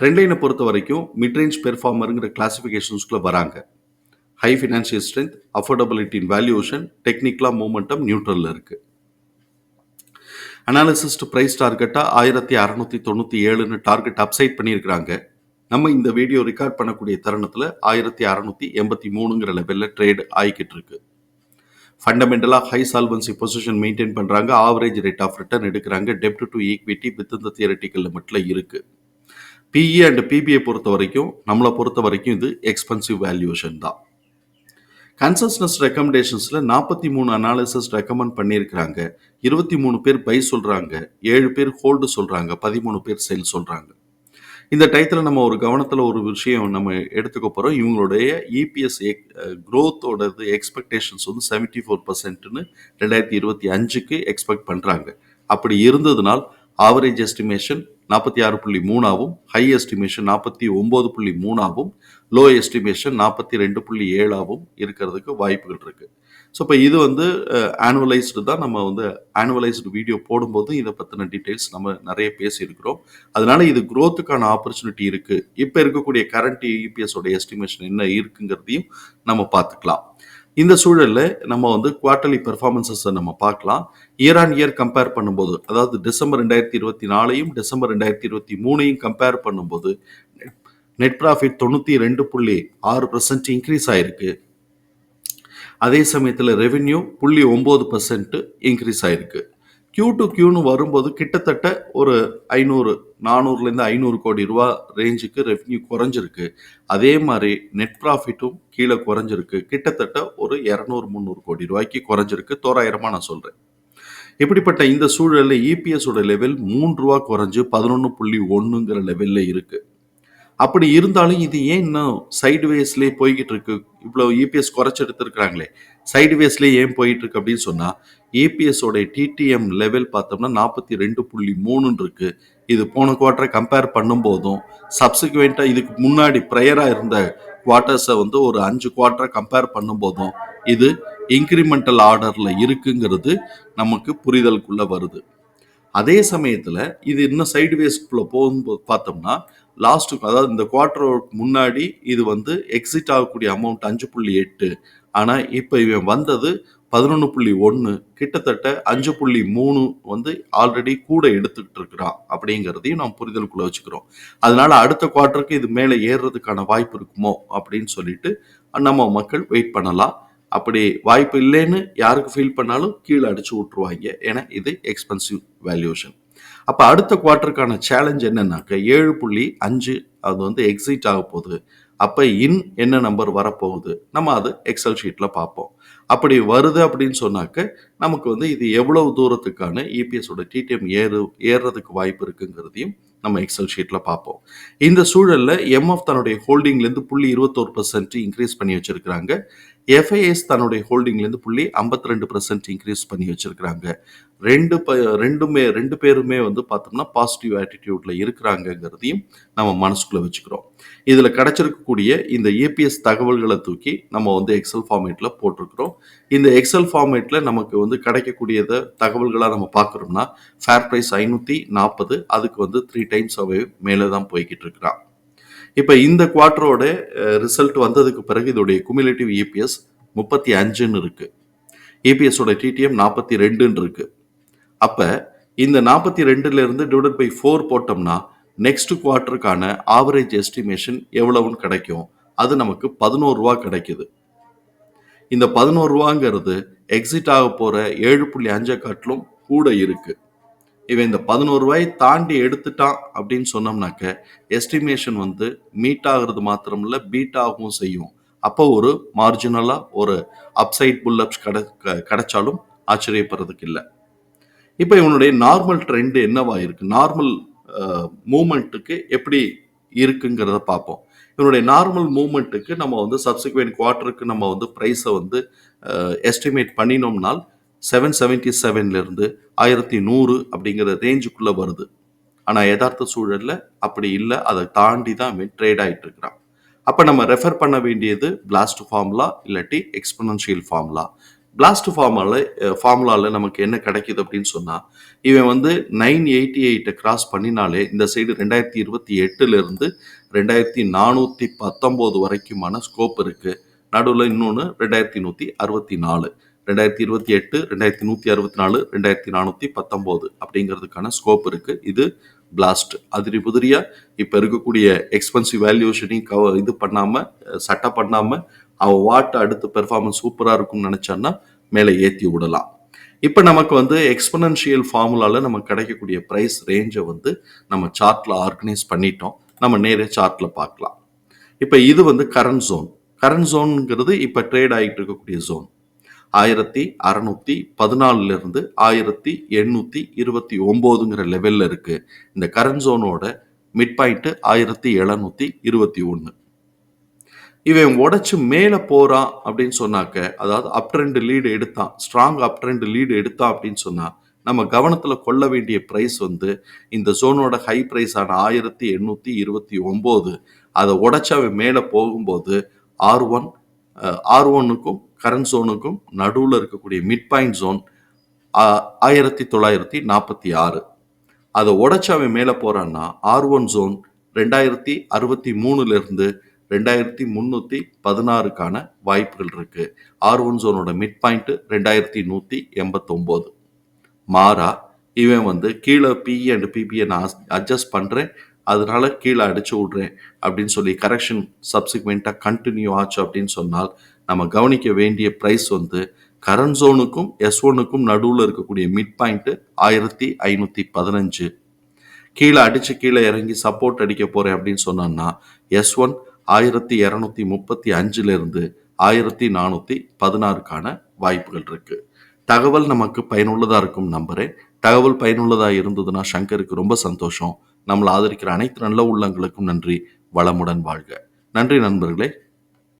ட்ரெண்ட்லைனை பொறுத்த வரைக்கும் மிட்ரேஞ்ச் பெர்ஃபார்மருங்கிற கிளாசிஃபிகேஷன்ஸ்குள்ளே வராங்க. High financial strength affordability in valuation டெக்னிக்கலாக மூமெண்டம் நியூட்ரலில் இருக்குது அனாலிசிஸ்ட் ப்ரைஸ் டார்கெட்டாக ஆயிரத்தி அறநூற்றி தொண்ணூற்றி ஏழுன்னு டார்கெட் அப்சைட் பண்ணியிருக்கிறாங்க. நம்ம இந்த வீடியோ ரெக்கார்ட் பண்ணக்கூடிய தருணத்தில் ஆயிரத்தி அறநூற்றி எண்பத்தி மூணுங்கிற லெவலில் ட்ரேட் ஆகிக்கிட்டு இருக்கு. ஃபண்டமெண்டலாக ஹை சால்வன்சி பொசிஷன் மெயின்டைன் பண்ணுறாங்க ஆவரேஜ் ரேட் ஆஃப் ரிட்டர்ன் எடுக்கிறாங்க. டெப்ட் டு ஈக்விட்டி வித் இந்த தியரட்டிக்கல் லிமிட்டில் இருக்குது பிஇ அண்ட் பிபிஐ பொறுத்த வரைக்கும் நம்மளை பொறுத்த வரைக்கும் இது எக்ஸ்பென்சிவ் வேல்யூஷன் தான். கன்சஸ்னஸ் ரெக்கமெண்டேஷன்ஸில் நாற்பத்தி மூணு அனாலிசிஸ் ரெக்கமெண்ட் பண்ணியிருக்கிறாங்க. இருபத்தி மூணு பேர் பை சொல்கிறாங்க ஏழு பேர் ஹோல்டு சொல்கிறாங்க பதிமூணு பேர் செல் சொல்கிறாங்க இந்த டயத்தில் நம்ம ஒரு கவனத்தில் ஒரு விஷயம் நம்ம எடுத்துக்க போகிறோம் இவங்களுடைய இபிஎஸ் க்ரோத்தோடது எக்ஸ்பெக்டேஷன்ஸ் வந்து செவன்ட்டி ஃபோர் பர்சன்ட்னு ரெண்டாயிரத்தி இருபத்தி அஞ்சுக்கு எக்ஸ்பெக்ட் பண்ணுறாங்க அப்படி இருந்ததுனால் ஆவரேஜ் எஸ்டிமேஷன் நாற்பத்தி ஆறு புள்ளி மூணாவும் ஹை எஸ்டிமேஷன் நாற்பத்தி ஒம்பது புள்ளி மூணாவும் லோ எஸ்டிமேஷன் நாற்பத்தி ரெண்டு புள்ளி ஏழாவும் இருக்கிறதுக்கு வாய்ப்புகள் இருக்குது ஸோ இப்போ இது வந்து ஆனுவலைஸ்டு தான் நம்ம வந்து ஆனுவலைஸ்டு வீடியோ போடும்போது இதை பற்றின டீட்டெயில்ஸ் நம்ம நிறைய பேசியிருக்கிறோம். அதனால இது குரோத்துக்கான ஆப்பர்ச்சுனிட்டி இருக்குது இப்போ இருக்கக்கூடிய கரண்ட் யூபிஎஸோட எஸ்டிமேஷன் என்ன இருக்குங்கிறதையும் நம்ம பார்த்துக்கலாம். இந்த சூழலில் நம்ம வந்து குவார்ட்டர்லி பெர்ஃபார்மன்சஸை நம்ம பார்க்கலாம். இயர் ஆன் இயர் கம்பேர் பண்ணும்போது அதாவது டிசம்பர் ரெண்டாயிரத்தி இருபத்தி நாலையும் டிசம்பர் ரெண்டாயிரத்தி இருபத்தி மூணையும் கம்பேர் பண்ணும்போது நெட் ப்ராஃபிட் தொண்ணூற்றி ரெண்டு புள்ளி ஆறு பர்சன்ட் இன்க்ரீஸ் ஆயிருக்கு. அதே சமயத்தில் ரெவென்யூ புள்ளி ஒம்பது பர்சன்ட் இன்க்ரீஸ் ஆயிருக்கு. கியூ டு கியூன்னு வரும்போது கிட்டத்தட்ட ஒரு ஐநூறு நானூறுலேருந்து ஐநூறு கோடி ரூபா ரேஞ்சுக்கு ரெவென்யூ குறைஞ்சிருக்கு. அதே மாதிரி நெட் ப்ராஃபிட்டும் கீழே குறைஞ்சிருக்கு. கிட்டத்தட்ட ஒரு இரநூறு முந்நூறு கோடி ரூபாய்க்கு குறைஞ்சிருக்கு. தோராயிரமாக நான் சொல்கிறேன் இப்படிப்பட்ட இந்த சூழலில் இபிஎஸோட லெவல் மூன்று ரூபா குறைஞ்சு பதினொன்று புள்ளி ஒன்றுங்கிற லெவலில் இருக்குது அப்படி இருந்தாலும் இது ஏன் இன்னும் சைடுவேஸ்லேயே போய்கிட்டு இருக்கு? இவ்வளோ இபிஎஸ் குறைச்சி எடுத்துருக்குறாங்களே. சைடுவேஸ்லேயே ஏன் போயிட்டு இருக்கு அப்படின்னு சொன்னால் ஏபிஎஸோட டிடிஎம் லெவல் பார்த்தோம்னா நாற்பத்தி ரெண்டு புள்ளி மூணுன்னு இருக்குது இது போன குவார்ட்டரை கம்பேர் பண்ணும்போதும் சப்சிக்வெண்ட்டாக இதுக்கு முன்னாடி ப்ரையராக இருந்த குவார்ட்டர்ஸை வந்து ஒரு அஞ்சு குவார்ட்டரை கம்பேர் பண்ணும்போதும் இது இன்க்ரிமெண்டல் ஆர்டரில் இருக்குங்கிறது நமக்கு புரிதலுக்குள்ளே வருது. அதே சமயத்தில் இது இன்னும் சைடு வேஸ்க்குள்ளே போகும்போது பார்த்தோம்னா லாஸ்ட்டுக்கு அதாவது இந்த குவார்ட்டருக்கு முன்னாடி இது வந்து எக்ஸிட் ஆகக்கூடிய அமௌண்ட் அஞ்சு புள்ளி எட்டு. ஆனால் இப்போ இவன் வந்தது பதினொன்று புள்ளி ஒன்று கிட்டத்தட்ட அஞ்சு புள்ளி மூணு வந்து ஆல்ரெடி கூட எடுத்துக்கிட்டு இருக்கிறான் அப்படிங்கிறதையும் நாம் புரிதலுக்குள்ள வச்சுக்கிறோம். அதனால அடுத்த குவார்ட்டருக்கு இது மேலே ஏறுறதுக்கான வாய்ப்பு இருக்குமோ அப்படின்னு சொல்லிட்டு நம்ம மக்கள் வெயிட் பண்ணலாம். அப்படி வாய்ப்பு இல்லைன்னு யாருக்கு ஃபீல் பண்ணாலும் கீழே அடிச்சு விட்டுருவாங்க. ஏன்னா இது எக்ஸ்பென்சிவ் வேல்யூஷன் அப்போ அடுத்த குவார்ட்டருக்கான சேலஞ்ச் என்னன்னாக்க ஏழு புள்ளி அஞ்சு அது வந்து எக்ஸிட் ஆக போகுது. அப்போ இன் என்ன நம்பர் வரப்போகுது? நம்ம அது எக்ஸல் ஷீட்டில் பார்ப்போம். அப்படி வருது அப்படின்னு சொன்னாக்க நமக்கு வந்து இது எவ்வளவு தூரத்துக்கான இபிஎஸோட டிடிஎம் ஏறு ஏறுறதுக்கு வாய்ப்பு இருக்குங்கிறதையும் நம்ம எக்ஸல் ஷீட்டில் பார்ப்போம். இந்த சூழலில் எம்எஃப் தன்னுடைய ஹோல்டிங்லேருந்து புள்ளி இருபத்தோரு பர்சன்ட் இன்க்ரீஸ் பண்ணி வச்சிருக்கிறாங்க. எஃப்ஐஎஸ் தன்னுடைய ஹோல்டிங்லேருந்து புள்ளி ஐம்பத்தி ரெண்டு பர்சன்ட் இன்க்ரீஸ் பண்ணி வச்சுருக்கிறாங்க. ரெண்டு ப ரெண்டுமே ரெண்டு பேருமே வந்து பார்த்தோம்னா பாசிட்டிவ் ஆட்டிடியூட்ல இருக்கிறாங்கங்கிறதையும் நம்ம மனசுக்குள்ளே வச்சுக்கிறோம். இதில் கிடச்சிருக்கக்கூடிய இந்த ஏபிஎஸ் தகவல்களை தூக்கி நம்ம வந்து எக்ஸல் ஃபார்மேட்டில் போட்டிருக்கிறோம். இந்த எக்ஸல் ஃபார்மேட்டில் நமக்கு வந்து கிடைக்கக்கூடியத தகவல்களாக நம்ம பார்க்குறோம்னா ஃபேர் ப்ரைஸ் ஐநூற்றி நாற்பது அதுக்கு வந்து த்ரீ டைம்ஸ் அவே மேலே தான் போய்கிட்டு இருக்கிறான். இப்போ இந்த குவார்ட்டரோட ரிசல்ட் வந்ததுக்கு பிறகு இதோடைய குமிலேட்டிவ் இபிஎஸ் முப்பத்தி அஞ்சுன்னு இருக்கு. இபிஎஸோட டிடிஎம் நாற்பத்தி ரெண்டுன்னு இருக்கு. அப்போ இந்த நாற்பத்தி ரெண்டுல இருந்து டிவைட் பை ஃபோர் போட்டோம்னா நெக்ஸ்ட் குவார்ட்டருக்கான ஆவரேஜ் எஸ்டிமேஷன் எவ்வளவுன்னு கிடைக்கும். அது நமக்கு பதினோரு ரூபா கிடைக்குது. இந்த பதினோரு ரூபாங்கிறது எக்ஸிட் ஆக போகிற ஏழு புள்ளி அஞ்சை காட்டிலும் கூட இருக்குது இவன் இந்த பதினோரு ரூபாய் தாண்டி எடுத்துட்டான் அப்படின்னு சொன்னோம்னாக்க எஸ்டிமேஷன் வந்து மீட் ஆகுறது மாத்திரமில்ல பீட் ஆகவும் செய்யும். அப்போ ஒரு மார்ஜினலாக ஒரு அப்சைட் புல்லப்ஸ் கிட க- கிடைச்சாலும் ஆச்சரியப்படுறதுக்கு இல்லை. இப்போ இவனுடைய நார்மல் ட்ரெண்டு என்னவா இருக்கு? நார்மல் மூமெண்ட்டுக்கு எப்படி இருக்குங்கிறத பார்ப்போம். இவனுடைய நார்மல் மூமெண்ட்டுக்கு நம்ம வந்து சப்சிக்வெண்ட் குவார்ட்டருக்கு நம்ம வந்து ப்ரைஸை வந்து எஸ்டிமேட் பண்ணினோம்னால் செவன் செவன்ட்டி செவன்லேருந்து ஆயிரத்தி நூறு அப்படிங்கிற ரேஞ்சுக்குள்ளே வருது. ஆனால் யதார்த்த சூழலில் அப்படி இல்லை. அதை தாண்டி தான் அவன் ட்ரேட் ஆகிட்டு இருக்கிறான். அப்போ நம்ம ரெஃபர் பண்ண வேண்டியது பிளாஸ்ட் ஃபார்முலா இல்லாட்டி எக்ஸ்பனன்ஷியல் ஃபார்முலா பிளாஸ்ட் ஃபார்முலா ஃபார்முலாவில் நமக்கு என்ன கிடைக்குது அப்படின்னு சொன்னால் இவன் வந்து நைன் எயிட்டி எயிட்டை கிராஸ் பண்ணினாலே இந்த சைடு ரெண்டாயிரத்தி இருபத்தி எட்டுலேருந்து ரெண்டாயிரத்தி நானூற்றி பத்தொம்போது வரைக்குமான ஸ்கோப் இருக்குது நடுவில் இன்னொன்று ரெண்டாயிரத்தி நூற்றி அறுபத்தி நாலு. ரெண்டாயிரத்தி இருபத்தி எட்டு ரெண்டாயிரத்தி நூற்றி அறுபத்தி நாலு ரெண்டாயிரத்தி நானூற்றி பத்தொம்போது அப்படிங்கிறதுக்கான ஸ்கோப் இருக்குது இது பிளாஸ்ட் அதிரி புதிரியாக இப்போ இருக்கக்கூடிய எக்ஸ்பென்சிவ் வேல்யூஷனையும் கவ இது பண்ணாமல் சட்டை பண்ணாமல் அவள் வாட் அடுத்த பெர்ஃபார்மன்ஸ் சூப்பராக இருக்கும்னு நினச்சான்னா மேலே ஏற்றி விடலாம். இப்போ நமக்கு வந்து எக்ஸ்பனன்ஷியல் ஃபார்முலாவில் நமக்கு கிடைக்கக்கூடிய ப்ரைஸ் ரேஞ்சை வந்து நம்ம சார்ட்டில் ஆர்கனைஸ் பண்ணிட்டோம். நம்ம நேரே சார்ட்டில் பார்க்கலாம். இப்போ இது வந்து கரண்ட் ஜோன் கரண்ட் ஜோனுங்கிறது இப்போ ட்ரேட் ஆகிட்டு இருக்கக்கூடிய ஜோன் ஆயிரத்தி அறநூத்தி பதினாலிருந்து ஆயிரத்தி எண்ணூத்தி இருபத்தி ஒம்போதுங்கிற லெவல்ல இருக்கு. இந்த கரண்ட் ஜோனோட மிட் பாயிண்ட் ஆயிரத்தி எழுநூத்தி இருபத்தி ஒன்று இவன் உடைச்சு மேலே போறான் அப்படின்னு சொன்னாக்க அதாவது அப் ட்ரெண்ட் லீடு எடுத்தான் ஸ்ட்ராங் அப் ட்ரெண்ட் லீடு எடுத்தான் அப்படின்னு சொன்னா நம்ம கவனத்தில் கொள்ள வேண்டிய ப்ரைஸ் வந்து இந்த ஜோனோட ஹை ப்ரைஸான ஆயிரத்தி எண்ணூற்றி இருபத்தி ஒம்போது அதை உடைச்சு அவன் மேலே போகும்போது ஆர் ஒன் ஆர் ஒன்னுக்கும் கரண்ட் ஜோனுக்கும் நடுவில் இருக்கக்கூடிய மிட் பாயிண்ட் ஜோன் ஆயிரத்தி தொள்ளாயிரத்தி நாற்பத்தி ஆறு. அதை உடைச்சு அவன் மேலே போகிறான்னா ஆர் ஒன் ஜோன் ரெண்டாயிரத்தி அறுபத்தி மூணுலேருந்து ரெண்டாயிரத்தி முந்நூற்றி பதினாறுக்கான வாய்ப்புகள் இருக்குது ஆர் ஒன் ஜோனோட மிட் பாயிண்ட்டு ரெண்டாயிரத்தி நூற்றி எண்பத்தொம்போது. மாறா இவன் வந்து கீழே பிஇ அண்ட் பிபியை நான் அட்ஜஸ்ட் பண்ணுறேன் அதனால கீழே அடிச்சு விட்றேன் அப்படின்னு சொல்லி கரெக்ஷன் சப்சிக்வெண்ட்டாக கண்டினியூ ஆச்சு அப்படின்னு சொன்னால் நம்ம கவனிக்க வேண்டிய ப்ரைஸ் வந்து கரண்ட் ஜோனுக்கும் எஸ் ஒனுக்கும் நடுவில் இருக்கக்கூடிய மிட் பாயிண்ட்டு ஆயிரத்தி ஐநூற்றி பதினஞ்சு. கீழே அடித்து கீழே இறங்கி சப்போர்ட் அடிக்க போகிறேன் அப்படின்னு சொன்னான்னா எஸ் ஒன் ஆயிரத்தி இரநூத்தி முப்பத்தி அஞ்சுலேருந்து ஆயிரத்தி நானூற்றி பதினாறுக்கான வாய்ப்புகள் இருக்குது தகவல் நமக்கு பயனுள்ளதாக இருக்கும் நம்புகிறேன் தகவல் பயனுள்ளதாக இருந்ததுன்னா சங்கருக்கு ரொம்ப சந்தோஷம். நம்மளை ஆதரிக்கிற அனைத்து நல்ல உள்ளங்களுக்கும் நன்றி. வளமுடன் வாழ்க. நன்றி நண்பர்களே.